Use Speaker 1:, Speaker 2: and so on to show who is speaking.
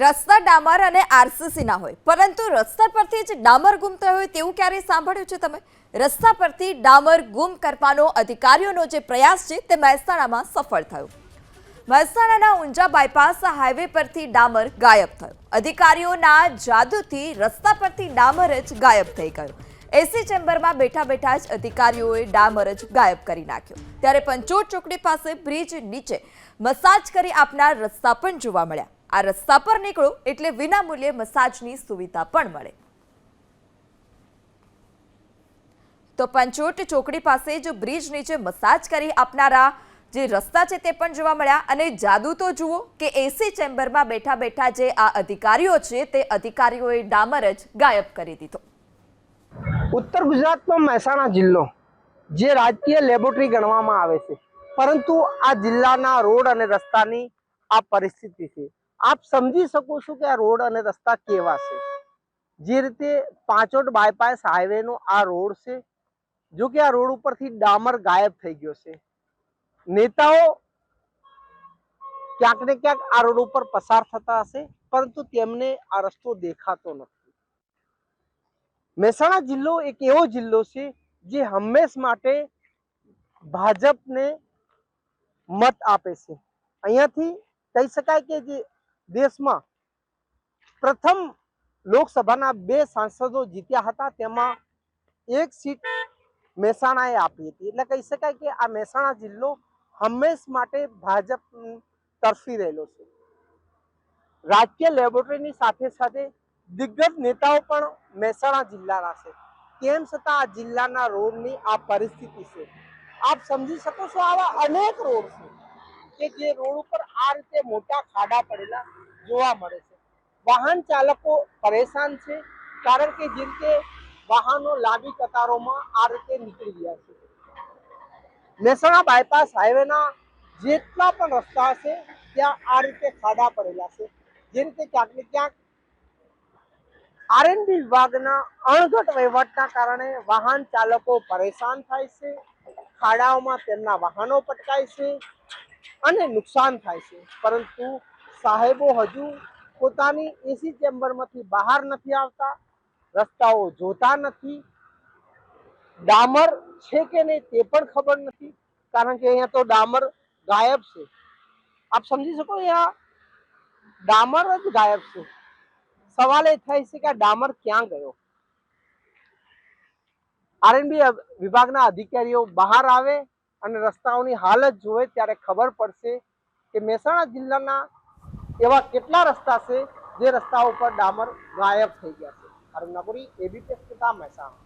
Speaker 1: રસ્તા ડામર અને આરસીસી ના હોય. પરંતુ રસ્તા પરથી જ ડામર ગુમ થયો હોય તેવું ક્યારેય સાંભળ્યું છે તમે? રસ્તા પરથી ડામર ગુમ કરવાનો અધિકારીઓનો જે પ્રયાસ છે તે મહેસાણામાં સફળ થયો. મહેસાણાના ઊંઝા બાયપાસ હાઈવે પરથી ડામર ગાયબ થયો. અધિકારીઓના જાદુથી રસ્તા પરથી ડામર જ ગાયબ થઈ ગયો. એસી ચેમ્બરમાં બેઠા બેઠા જ અધિકારીઓએ ડામર જ ગાયબ કરી નાખ્યો. ત્યારે પંચોટ ચોકડી પાસે બ્રિજ નીચે મસાજ કરી આપનાર રસ્તા પણ જોવા મળ્યા. આ રસ્તા પર નીકળો એટલે વિનામૂલ્યે મસાજની સુવિધા પણ મળે. તો પંચોટ ચોકડી પાસે જ બ્રિજ નીચે મસાજ કરી આપનારા જે રસ્તા છે તે પણ જોવા મળ્યા અને જાદુ તો જુઓ કે એસી ચેમ્બરમાં બેઠા બેઠા જે આ અધિકારીઓ છે તે અધિકારીઓએ ડામર જ ગાયબ કરી દીધો.
Speaker 2: ઉત્તર ગુજરાતનો મહેસાણા જિલ્લો, જે રાજકીય લેબોરેટરી ગણવામાં આવે છે, પરંતુ આ જિલ્લાના રોડ અને રસ્તાની આ પરિસ્થિતિ છે. આપ સમજી શકો છો કે આ રોડ અને રસ્તા કેવા છે? જે રીતે પાંચોટ બાયપાસ હાઈવેનો આ રોડ છે, જો કે આ રોડ ઉપરથી ડામર ગાયબ થઈ ગયો છે. નેતાઓ ક્યાંક ને ક્યાંક આ રોડ ઉપર પસાર થતા હશે, પરંતુ તેમને આ રસ્તો દેખાતો નથી. મહેસાણા જિલ્લો એક એવો જિલ્લો છે, જે હંમેશ માટે ભાજપને મત આપે છે. અહીંયાથી કહી શકાય કે જે દેશમાં પ્રથમ લોકસભાના બે સાંસદો જીત્યા હતા. તેમાં એક સીટ મહેસાણાએ આપી હતી. એટલે કહી શકાય કે આ મહેસાણા જિલ્લો હંમેશ માટે ભાજપ તરફી રહેલો છે. રાજકીય લેબોરેટરીની સાથે સાથે દિગ્ગજ નેતાઓ પણ મહેસાણા જિલ્લાના છે. તેમ છતાં આ જિલ્લાના રોડની આ પરિસ્થિતિ છે. આપ સમજી શકો છો આવા અનેક રોડ છે. કે જે રોડ ઉપર આ રીતે મોટા ખાડા પડેલા જોવા મળે છે. વાહન ચાલકો પરેશાન છે, કારણ કે જે રીતે વાહનો લાંબી કતારોમાં આ રીતે નીકળી ગયા છે. મહેસાણા બાયપાસ હાઈવેના જેટલા પણ રસ્તા છે ત્યાં આ રીતે ખાડા પડેલા છે. જે રીતે ક્યાંક ને ક્યાંક આરએનબી વિભાગના અણઘટ વહીવટના કારણે વાહન ચાલકો પરેશાન થાય છે, ખાડાઓમાં તેમના વાહનો પટકાય છે અને નુકસાન થાય છે. પરંતુ સાહેબો હજુ પોતાની એસી ચેમ્બરમાંથી બહાર નથી આવતા, રસ્તાઓ જોતા નથી. ડામર છે કે નહીં તે પણ ખબર નથી, કારણ કે અહીંયા તો ડામર ગાયબ છે. આપ સમજી શકો અહીંયા ડામર જ ગાયબ છે. સવાલ એ થાય છે કે આ ડામર ક્યાં ગયો? આરએનબી વિભાગના અધિકારીઓ બહાર આવે અને રસ્તાઓની હાલત જોવે ત્યારે ખબર પડશે કે મહેસાણા જિલ્લાના એવા કેટલા રસ્તા છે જે રસ્તા ઉપર ડામર ગાયબ થઈ ગયા છે. અરુણ નગરી એબીપી મહેસાણા.